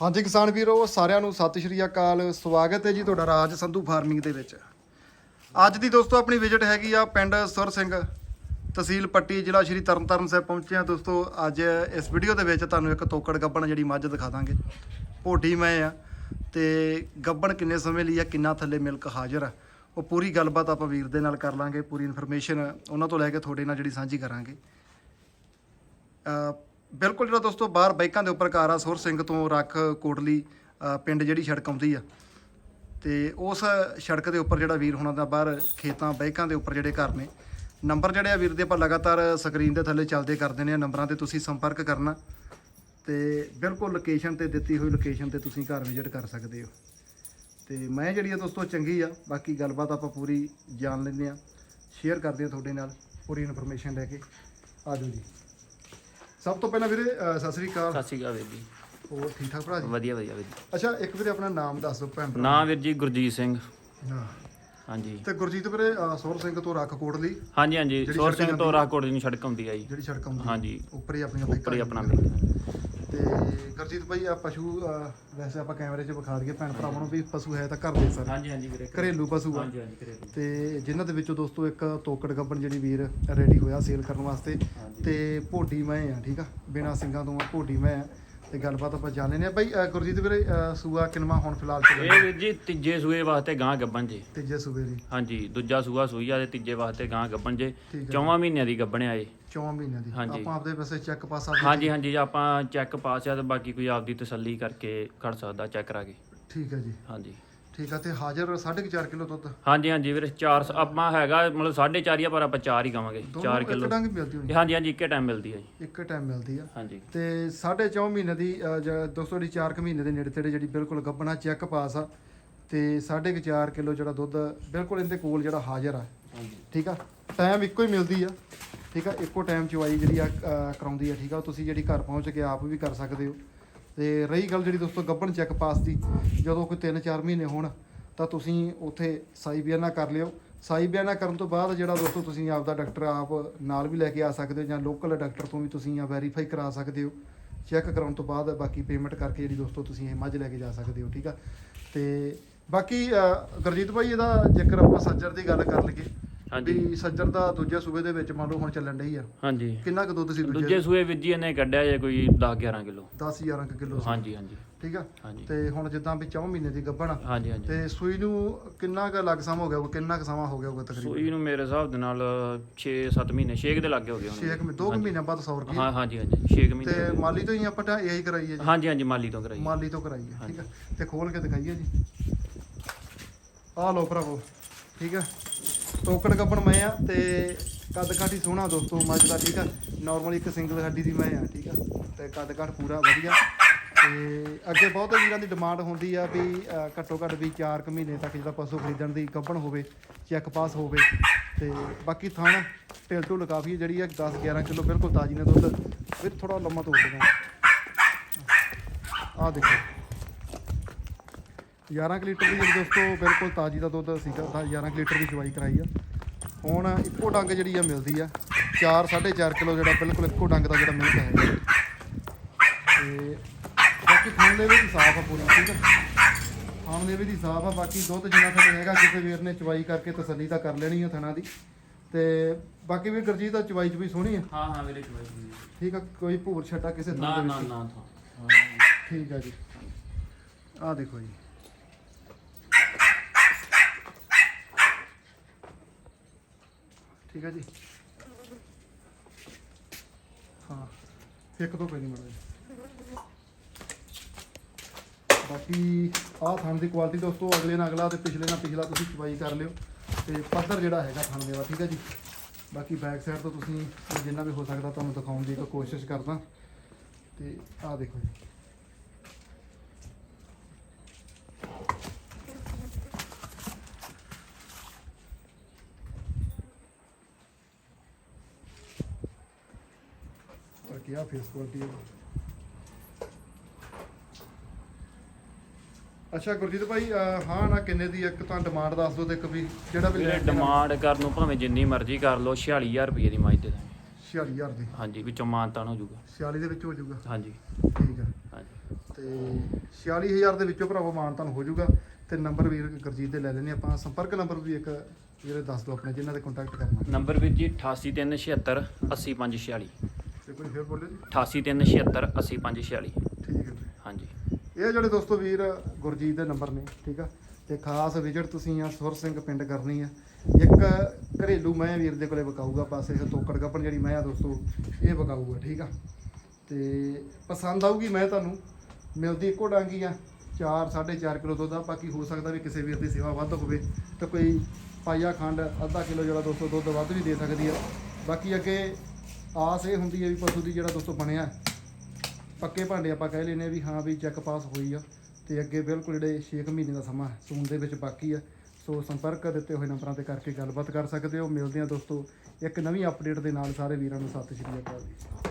ਹਾਂਜੀ ਕਿਸਾਨ ਵੀਰੋ, ਸਾਰਿਆਂ ਨੂੰ ਸਤਿ ਸ਼੍ਰੀ ਅਕਾਲ। ਸਵਾਗਤ ਹੈ ਜੀ ਤੁਹਾਡਾ ਰਾਜ ਸੰਧੂ ਫਾਰਮਿੰਗ ਦੇ ਵਿੱਚ। ਅੱਜ ਦੀ ਦੋਸਤੋ ਆਪਣੀ ਵਿਜ਼ਿਟ ਹੈਗੀ ਆ ਪਿੰਡ ਸੁਰ ਸਿੰਘ, ਤਹਿਸੀਲ ਪੱਟੀ, ਜ਼ਿਲ੍ਹਾ ਸ਼੍ਰੀ ਤਰਨਤਾਰਨ ਸਾਹਿਬ ਪਹੁੰਚੇ ਆ ਦੋਸਤੋ, ਅੱਜ ਇਸ ਵੀਡੀਓ ਦੇ ਵਿੱਚ ਤੁਹਾਨੂੰ ਇੱਕ ਤੋਕੜ ਗੱਬਣ ਜਿਹੜੀ ਮੱਝ ਦਿਖਾ ਦਾਂਗੇ। ਭੋਡੀ ਮੈਂ ਆ ਤੇ ਗੱਬਣ ਕਿੰਨੇ ਸਮੇਂ ਲਈ ਆ, ਕਿੰਨਾ ਥੱਲੇ ਮਿਲਕ ਹਾਜ਼ਰ ਆ, ਉਹ ਪੂਰੀ ਗੱਲਬਾਤ ਆਪਾਂ ਵੀਰ ਦੇ ਨਾਲ ਕਰ ਲਾਂਗੇ, ਪੂਰੀ ਇਨਫੋਰਮੇਸ਼ਨ ਉਹਨਾਂ ਤੋਂ ਲੈ ਕੇ ਤੁਹਾਡੇ ਨਾਲ ਜਿਹੜੀ ਸਾਂਝੀ ਕਰਾਂਗੇ। ਬਿਲਕੁਲ ਜਿਹੜਾ ਦੋਸਤੋ, ਬਾਹਰ ਬਾਈਕਾਂ ਦੇ ਉੱਪਰ ਕਾਰ ਆ ਸੁਰ ਸਿੰਘ ਤੋਂ ਰੱਖ ਕੋਟਲੀ ਪਿੰਡ ਜਿਹੜੀ ਸੜਕ ਆਉਂਦੀ ਆ। ਤੇ ਉਸ ਸੜਕ ਦੇ ਉੱਪਰ ਜਿਹੜਾ ਵੀਰ ਹੁਣਾਂ ਦਾ ਬਾਹਰ ਖੇਤਾਂ, ਬਾਈਕਾਂ ਦੇ ਉੱਪਰ ਜਿਹੜੇ ਘਰ ਨੇ, ਨੰਬਰ ਜਿਹੜੇ ਆ ਵੀਰ ਦੇ ਆਪਾਂ ਲਗਾਤਾਰ ਸਕਰੀਨ ਦੇ ਥੱਲੇ ਚੱਲਦੇ ਕਰਦੇ ਨੇ ਨੰਬਰਾਂ ਤੇ ਤੁਸੀਂ ਸੰਪਰਕ ਕਰਨਾ। ਤੇ ਬਿਲਕੁਲ ਲੋਕੇਸ਼ਨ ਤੇ ਦਿੱਤੀ ਹੋਈ ਲੋਕੇਸ਼ਨ ਤੇ ਤੁਸੀਂ ਘਰ ਵਿਜ਼ਿਟ ਕਰ ਸਕਦੇ ਹੋ। ਤੇ ਮੈਂ ਜਿਹੜੀ ਆ ਦੋਸਤੋ, ਚੰਗੀ ਆ, ਬਾਕੀ ਗੱਲਬਾਤ ਆਪਾਂ ਪੂਰੀ ਜਾਣ ਲੈਂਦੇ ਆ। ਸ਼ੇਅਰ ਕਰਦੇ ਆ ਤੁਹਾਡੇ ਨਾਲ, ਪੂਰੀ ਇਨਫੋਰਮੇਸ਼ਨ ਲੈ ਕੇ। ਆ ਜਾਓ ਜੀ। ਸਭ ਤੋਂ ਪਹਿਲਾਂ ਵੀਰੇ ਅ, ਸਤਿ ਸ੍ਰੀ ਅਕਾਲ। ਸਤਿ ਸ਼੍ਰੀ ਅਕਾਲ ਵੀਰ ਜੀ। ਹੋਰ ਠੀਕ ਠਾਕ ਭਰਾ ਜੀ? ਵਧੀਆ ਵਧੀਆ ਵੀਰ ਜੀ। ਅੱਛਾ ਇੱਕ ਵੀਰੇ ਆਪਣਾ ਨਾਮ ਦੱਸ ਦਿਓ ਭੈਣ ਭਰਾ ਨਾਂ ਵੀਰ ਜੀ ਗੁਰਜੀਤ ਸਿੰਘ। ਹਾਂ। ਹਾਂਜੀ। ਤੇ ਗੁਰਜੀਤ ਵੀਰੇ ਅ, ਸੋਹਰ ਸਿੰਘ ਤੋਂ ਰੱਖ ਕੋਟਲੀ ਹਾਂਜੀ ਹਾਂਜੀ। ਸੋਰ ਸਿੰਘ ਤੋਂ ਰਾਹਕੋਟ ਦੀ ਸੜਕ ਆਉਂਦੀ ਆ ਜੀ। ਜਿਹੜੀ ਸੜਕ ਆਉਂਦੀ ਹਾਂਜੀ। ਉੱਪਰ ਹੀ ਆਪਣੀਆਂ ਉੱਪਰ ਹੀ ਆਪਣਾ ਮਿਲ ਤੇ ਗੁਰਜੀਤ ਭਾਈ ਆ ਪਸ਼ੂ ਵੈਸੇ ਆਪਾਂ ਕੈਮਰੇ 'ਚ ਵਿਖਾ ਦਈਏ ਭੈਣ ਭਰਾਵਾਂ ਨੂੰ ਵੀ ਪਸ਼ੂ ਹੈ ਤਾਂ ਘਰ ਦੇ ਸਰ। ਹਾਂਜੀ ਹਾਂਜੀ ਵੀਰੇ ਘਰੇਲੂ ਪਸ਼ੂ ਆ। ਹਾਂਜੀ ਹਾਂਜੀ ਘਰੇਲੂ। ਤੇ ਜਿਨ੍ਹਾਂ ਦੇ ਵਿੱਚੋਂ ਦੋਸਤੋ ਇੱਕ ਤੋਕੜ ਗੱਬਣ ਜਿਹੜੀ ਵੀਰ ਰੈਡੀ ਹੋਇਆ ਸੇਲ ਕਰਨ ਵਾਸਤੇ। ਤੇ ਭੋਡੀ ਮੈਂ ਆ ਠੀਕ ਆ? ਬਿਨਾ ਸਿੰਘਾਂ ਤੋਂ ਆ, ਭੋਡੀ ਮੈਂ ਆ। ਤੇ ਗੱਲਬਾਤ ਆਪਾਂ ਜਾਣ ਲੈਨੇ ਆ ਅ, ਗੁਰਜੀਤ ਵੀਰੇ ਅ, ਸੂਆ ਕਿਨਵਾ ਹੁਣ ਫਿਲਹਾਲ ਚੱਲ ਇਹ ਵੀਰ ਜੀ ਤੀਜੇ ਸੂਏ ਵਾਸਤੇ ਗਾਂ ਗੱਬਣ ਜੇ। ਤੀਜੇ ਸੂਬੇ ਦੀ। ਹਾਂਜੀ ਦੂਜਾ ਸੂਆ ਸੂਈ ਆ ਤੇ ਤੀਜੇ ਵਾਸਤੇ ਗਾਂ ਗੱਬਣ ਜੇ। ਠੀਕ ਹੈ ਚੌਵਾਂ ਮਹੀਨਿਆਂ ਦੀ ਗੱਬਣ ਆ ਇਹ। 4 ਮਹੀਨਿਆਂ ਦੀ। ਹਾਂਜੀ। ਆਪਾਂ ਆਪਦੇ ਪਾਸੇ ਚੈੱਕ ਪਾਸ ਹਾਂਜੀ ਹਾਂਜੀ ਆਪਾਂ ਚੈੱਕ ਪਾਸ ਆ ਤੇ ਬਾਕੀ ਕੋਈ ਆਪਦੀ ਤਸੱਲੀ ਕਰਕੇ ਖੜ ਸਕਦਾ ਚੈੱਕ ਕਰਾ ਕੇ। ਠੀਕ ਹੈ ਜੀ। ਹਾਂਜੀ। ਠੀਕ ਆ ਤੇ ਹਾਜ਼ਰ 4.5 ਕਿਲੋ ਦੁੱਧ? ਹਾਂਜੀ ਹਾਂਜੀ ਵੀਰੇ 4 ਆਪਾਂ ਹੈਗਾ ਮਤਲਬ 4.5 ਹੀ ਆ ਪਰ ਆਪਾਂ 4 ਹੀ ਕਵਾਂਗੇ 4 ਦੋਨੋਂ ਇੱਕ ਕਿਲੋ। ਡੰਗ ਮਿਲਦੀ ਹੋਣੀ। ਹਾਂਜੀ ਹਾਂਜੀ ਇੱਕੇ ਟਾਈਮ ਮਿਲਦੀ ਹੈ ਜੀ। ਇੱਕ ਟਾਈਮ ਮਿਲਦੀ ਆ। ਹਾਂਜੀ। ਤੇ 4.5 ਮਹੀਨੇ ਦੀ ਦੋਸਤੋ ਦੀ 4 ਕੁ ਮਹੀਨੇ ਦੇ ਨੇੜੇ ਤੇੜੇ ਜਿਹੜੀ ਬਿਲਕੁਲ ਗੱਬਣਾ ਚੈੱਕ ਪਾਸ ਆ ਤੇ 4.5 ਕਿਲੋ ਜਿਹੜਾ ਦੁੱਧ ਬਿਲਕੁਲ ਇਹਦੇ ਕੋਲ ਜਿਹੜਾ ਹਾਜ਼ਰ ਆ। ਹਾਂਜੀ। ਠੀਕ ਆ? ਟਾਈਮ ਇੱਕੋ ਹੀ ਮਿਲਦੀ ਆ। ਠੀਕ ਆ? ਇੱਕੋ ਟਾਈਮ ਚਵਾਈ ਜਿਹੜੀ ਆ ਕਰਾਉਂਦੀ ਆ ਠੀਕ ਆ? ਤੁਸੀਂ ਜਿਹੜੀ ਘਰ ਪਹੁੰਚ ਕੇ ਆਪ ਵੀ ਕਰ ਸਕਦੇ ਹੋ। ਤੇ ਰਹੀ ਗੱਲ ਜਿਹੜੀ ਦੋਸਤੋ ਗੱਬਣ ਚੈੱਕ ਪਾਸ ਦੀ, ਜਦੋਂ ਕੋਈ 3-4 ਮਹੀਨੇ ਹੋਣ, ਤਾਂ ਤੁਸੀਂ ਉੱਥੇ ਸਾਈ ਬਿਆਨਾ ਕਰ ਲਿਓ। ਸਾਈ ਬਿਆਨਾ ਕਰਨ ਤੋਂ ਬਾਅਦ ਜਿਹੜਾ ਦੋਸਤੋ ਤੁਸੀਂ ਆਪਦਾ ਡਾਕਟਰ ਆਪ ਨਾਲ ਵੀ ਲੈ ਕੇ ਆ ਸਕਦੇ ਹੋ ਜਾਂ ਲੋਕਲ ਡਾਕਟਰ ਤੋਂ ਵੀ ਤੁਸੀਂ ਆ ਵੈਰੀਫਾਈ ਕਰਾ ਸਕਦੇ ਹੋ। ਚੈੱਕ ਕਰਾਉਣ ਤੋਂ ਬਾਅਦ ਬਾਕੀ ਪੇਮੈਂਟ ਕਰਕੇ ਜਿਹੜੀ ਦੋਸਤੋ ਤੁਸੀਂ ਇਹ ਮੱਝ ਲੈ ਕੇ ਜਾ ਸਕਦੇ ਹੋ, ਠੀਕ ਆ? ਤੇ ਬਾਕੀ ਗੁਰਜੀਤ ਭਾਈ, ਇਹਦਾ ਜੇਕਰ ਆਪਾਂ ਸੱਜਰ ਦੀ ਗੱਲ ਕਰ ਲਈਏ ਵੀ ਸੱਜਰ ਦਾ ਦੂਜੇ ਸੂਬੇ ਦੇ ਵਿੱਚ ਮੰਨ ਲਓ ਹੁਣ ਚੱਲਣ ਡਈ ਆ। ਹਾਂਜੀ। ਕਿੰਨਾ ਕੁ ਦੁੱਧ ਸੀ ਦੂਜੇ? ਦੂਜੇ ਸੂਏ ਵਿੱਚ ਜੀ ਇਹਨੇ ਕੱਢਿਆ ਜੇ ਕੋਈ 10 11 ਕਿਲੋ। 10 11 ਕੁ ਕਿਲੋ ਸੀ। ਹਾਂਜੀ ਹਾਂਜੀ। ਠੀਕ ਆ? ਹਾਂਜੀ। ਤੇ ਹੁਣ ਜਿੱਦਾਂ ਵੀ 4 ਮਹੀਨੇ ਦੀ ਗੱਭਣ ਆ। ਹਾਂਜੀ ਹਾਂਜੀ। ਤੇ ਸੂਈ ਨੂੰ ਕਿੰਨਾ ਕੁ ਲੱਗ ਸਮਾਂ ਹੋ ਗਿਆ ਹੋਊਗਾ? ਕਿੰਨਾ ਕੁ ਸਮਾਂ ਹੋ ਗਿਆ ਹੋਊਗਾ ਤਕਰੀਬਨ? ਸੂਈ ਨੂੰ ਮੇਰੇ ਹਿਸਾਬ ਦੇ ਨਾਲ 6-7 ਮਹੀਨੇ 6 ਦੇ ਲੱਗੇ ਹੋ ਗਏ 6 ਕੁ 2 ਮਹੀਨਿਆਂ ਬਾਅਦ 100 ਰੁਪਏ ਹਾਂ ਹਾਂਜੀ ਹਾਂਜੀ। 6 ਤੇ ਮਹੀਨੇ ਮਾਲੀ ਤੋਂ ਹੀ ਆਪਾਂ ਤਾਂ ਇਹੀ ਕਰਾਈ ਹੈ ਜੀ। ਹਾਂਜੀ ਹਾਂਜੀ ਮਾਲੀ ਤੋਂ ਕਰਾਈ ਮਾਲੀ ਤੋਂ ਕਰਾਈ ਹੈ ਠੀਕ ਆ? ਤੇ ਖੋਲ ਕੇ ਦਿਖਾਈਏ ਜੀ। ਆਹ ਲਓ ਭਰਾਵੋ ਠੀਕ ਆ? ਟੋਕੜ ਗੱਬਣ ਮੈਂ ਆ ਤੇ ਕੱਦ ਕਾਠ ਹੀ ਸੋਹਣਾ ਦੋਸਤੋ, ਮੱਝ ਦਾ ਠੀਕ ਆ। ਨਾਰਮਲੀ ਇੱਕ ਸਿੰਗਲ ਹੱਡੀ ਦੀ ਮੈਂ ਆ, ਠੀਕ ਆ। ਤੇ ਕੱਦ ਕਾਠ ਪੂਰਾ ਵਧੀਆ। ਤੇ ਅੱਗੇ ਬਹੁਤ ਵੀਰਾਂ ਦੀ ਡਿਮਾਂਡ ਹੁੰਦੀ ਆ ਵੀ ਘੱਟੋ ਘੱਟ ਵੀ 4 ਕੁ ਮਹੀਨੇ ਤੱਕ ਜਿਹੜਾ ਪਸ਼ੂ ਖਰੀਦਣ ਦੀ ਗੱਬਣ ਹੋਵੇ ਚੈੱਕ ਪਾਸ ਹੋਵੇ। ਤੇ ਬਾਕੀ ਥਣ ਢਿੱਲ ਢੁੱਲ ਕਾਫੀ ਜਿਹੜੀ ਆ 10 11 ਕਿਲੋ ਬਿਲਕੁਲ ਤਾਜੀ ਨੇ ਦੁੱਧ। ਫਿਰ ਥੋੜਾ ਲੰਮਾ ਤੋੜ ਦੇਣਾ ਆਹ ਦੇਖੋ। 11 ਕੁ ਲੀਟਰ ਦੀ ਜਿਹੜੀ ਦੋਸਤੋ ਬਿਲਕੁਲ ਤਾਜੀ ਦਾ ਦੁੱਧ ਸੀਗਾ ਤਾਂ 11 ਕੁ ਲੀਟਰ ਦੀ ਚਵਾਈ ਕਰਾਈ ਆ। ਹੁਣ ਇੱਕੋ ਡੰਗ ਜਿਹੜੀ ਆ ਮਿਲਦੀ ਆ 4 4.5 ਕਿਲੋ ਜਿਹੜਾ ਬਿਲਕੁਲ ਇੱਕੋ ਡੰਗ ਦਾ ਜਿਹੜਾ ਮਿਲਕ ਹੈ ਤੇ ਬਾਕੀ ਖਾਣ ਦੇ ਵੀ ਸਾਫ਼ ਆ ਪੂਰੀ ਠੀਕ ਆ? ਖਾਣ ਦੇ ਵੀ ਸਾਫ਼ ਆ ਬਾਕੀ ਦੁੱਧ ਜਿੰਨਾ ਥੱਲੇ ਹੈਗਾ ਕਿਸੇ ਵੀਰ ਨੇ ਚਵਾਈ ਕਰਕੇ ਤਸੱਲੀ ਤਾਂ ਕਰ ਲੈਣੀ ਆ ਥਣਾ ਦੀ। ਤੇ ਬਾਕੀ ਵੀ ਗੁਰਜੀਤ ਦਾ ਚਵਾਈ ਚ ਵੀ ਸੋਹਣੀ ਆ? ਹਾਂ ਹਾਂ ਵੀਰੇ ਚਵਾਈ ਠੀਕ ਆ ਕੋਈ ਭੂਰ ਛੱਟਾ ਕਿਸੇ ਨਾ ਨਾ ਵਿੱਚ ਨਾ ਠੀਕ ਆ ਜੀ। ਆਹ ਦੇਖੋ ਜੀ। ਠੀਕ ਹੈ ਜੀ। ਹਾਂ, ਇੱਕ ਤੋਂ ਕੋਈ ਨਹੀਂ ਮੜਾ ਬਾਕੀ ਆਹ ਥਣ ਦੀ ਕੁਆਲਿਟੀ ਦੋਸਤੋ, ਅਗਲੇ ਨਾਲ ਅਗਲਾ ਤੇ ਪਿਛਲੇ ਨਾਲ ਪਿਛਲਾ ਤੁਸੀਂ ਚਵਾਈ ਕਰ ਲਿਓ ਤੇ ਪੱਧਰ ਜਿਹੜਾ ਹੈਗਾ ਥਣ ਦੇ ਵਾ, ਠੀਕ ਹੈ ਜੀ। ਬਾਕੀ ਬੈਕ ਸਾਈਡ ਤੋਂ ਤੁਸੀਂ ਜਿੰਨਾ ਵੀ ਹੋ ਸਕਦਾ ਤੁਹਾਨੂੰ ਦਿਖਾਉਣ ਦੀ ਕੋਸ਼ਿਸ਼ ਕਰਦਾ। ਤੇ ਆਹ ਦੇਖੋ ਜੀ। ਬਾਕੀ ਆ ਫੇਸ ਕੁਆਲਿਟੀ ਹੈ ਅੱਛਾ ਗੁਰਜੀਤ ਭਾਈ ਅਹ ਹਾਂ ਨਾ ਕਿੰਨੇ ਦੀ ਇੱਕ ਤਾਂ ਡਿਮਾਂਡ ਦੱਸ ਦਿਓ ਤੇ ਇੱਕ ਵੀ ਜਿਹੜਾ ਵੀ ਵੀਰੇ। ਡਿਮਾਂਡ ਕਰਨ ਨੂੰ ਭਾਵੇਂ ਜਿੰਨੀ ਮਰਜ਼ੀ ਕਰ ਲਓ 46000 ਰੁਪਏ ਦੀ ਮੱਝ ਦੇ ਦਾਂਗੇ। 46000 ਦੀ? ਹਾਂਜੀ ਵਿੱਚੋਂ ਮਾਨਤਾਨ ਹੋ ਜਾਊਗਾ। 46 ਦੇ ਵਿੱਚ ਹੋ ਜਾਊਗਾ? ਹਾਂਜੀ। ਠੀਕ ਆ। ਹਾਂਜੀ। ਤੇ 46000 ਦੇ ਵਿੱਚੋਂ ਭਰਾਵੋ ਮਾਨਤਾਨ ਹੋ ਜਾਊਗਾ। ਤੇ ਨੰਬਰ ਵੀਰ ਗੁਰਜੀਤ ਦੇ ਲੈ ਲੈਣੇ ਆਪਾਂ। ਸੰਪਰਕ ਨੰਬਰ ਵੀ ਇੱਕ ਵੀਰੇ ਦੱਸ ਦਿਓ ਆਪਣੇ ਜਿਨ੍ਹਾਂ ਦੇ ਕੰਟੈਕਟ ਕਰਨਾ। ਨੰਬਰ ਵੀਰ ਜੀ 88376 80546 ਤੇ ਕੋਈ ਫਿਰ ਬੋਲਿਓ ਜੀ? 88376 80546 ਠੀਕ ਹੈ ਜੀ। ਹਾਂਜੀ। ਇਹ ਜਿਹੜੇ ਦੋਸਤੋ ਵੀਰ ਗੁਰਜੀਤ ਦੇ ਨੰਬਰ ਨੇ ਠੀਕ ਆ? ਤੇ ਖਾਸ ਵਿਜ਼ਿਟ ਤੁਸੀਂ ਆ ਸੁਰ ਸਿੰਘ ਪਿੰਡ ਕਰਨੀ ਆ। ਇੱਕ ਘਰੇਲੂ ਮੈਂ ਵੀਰ ਦੇ ਕੋਲੇ ਵਿਕਾਊਗਾ ਪਾਸੇ ਇਹ ਤੋਕੜ ਗੱਪਣ ਜਿਹੜੀ ਮੈਂ ਆ ਦੋਸਤੋ ਇਹ ਵਿਕਾਊਗਾ ਠੀਕ ਆ? ਤੇ ਪਸੰਦ ਆਊਗੀ ਮੈਂ ਤੁਹਾਨੂੰ ਮਿਲਦੀ ਇੱਕੋ ਡਾਂਗੀ ਆ 4 4.5 ਕਿਲੋ ਦੁੱਧ ਆ ਬਾਕੀ ਹੋ ਸਕਦਾ ਵੀ ਕਿਸੇ ਵੀਰ ਦੀ ਸੇਵਾ ਵੱਧ ਹੋਵੇ ਤਾਂ ਕੋਈ ਪਾਈਆ ਖੰਡ ਅੱਧਾ ਕਿਲੋ ਜਿਹੜਾ ਦੋਸਤੋ ਦੁੱਧ ਵੱਧ ਵੀ ਦੇ ਸਕਦੀ ਆ। ਬਾਕੀ ਅੱਗੇ ਆਸ ਇਹ ਹੁੰਦੀ ਹੈ ਵੀ ਪਸ਼ੂ ਦੀ ਜਿਹੜਾ ਦੋਸਤੋ ਬਣਿਆ ਪੱਕੇ ਭਾਂਡੇ ਆਪਾਂ ਕਹਿ ਲੈਨੇ ਵੀ ਹਾਂ ਵੀ ਚੈੱਕ ਪਾਸ ਹੋਈ ਆ ਤੇ ਅੱਗੇ ਬਿਲਕੁਲ ਜਿਹੜੇ 6 ਮਹੀਨੇ ਦਾ ਸਮਾਂ ਸੂਣ ਦੇ ਵਿੱਚ ਬਾਕੀ ਆ ਸੋ ਸੰਪਰਕ ਦਿੱਤੇ ਹੋਏ ਨੰਬਰਾਂ ਤੇ ਕਰਕੇ ਗੱਲਬਾਤ ਕਰ ਸਕਦੇ ਹੋ। ਮਿਲਦੇ ਆ ਦੋਸਤੋ ਇੱਕ ਨਵੀਂ ਅਪਡੇਟ ਦੇ ਨਾਲ ਸਾਰੇ ਵੀਰਾਂ ਨੂੰ। ਸਤਿ ਸ਼੍ਰੀ ਅਕਾਲ। ਜੀ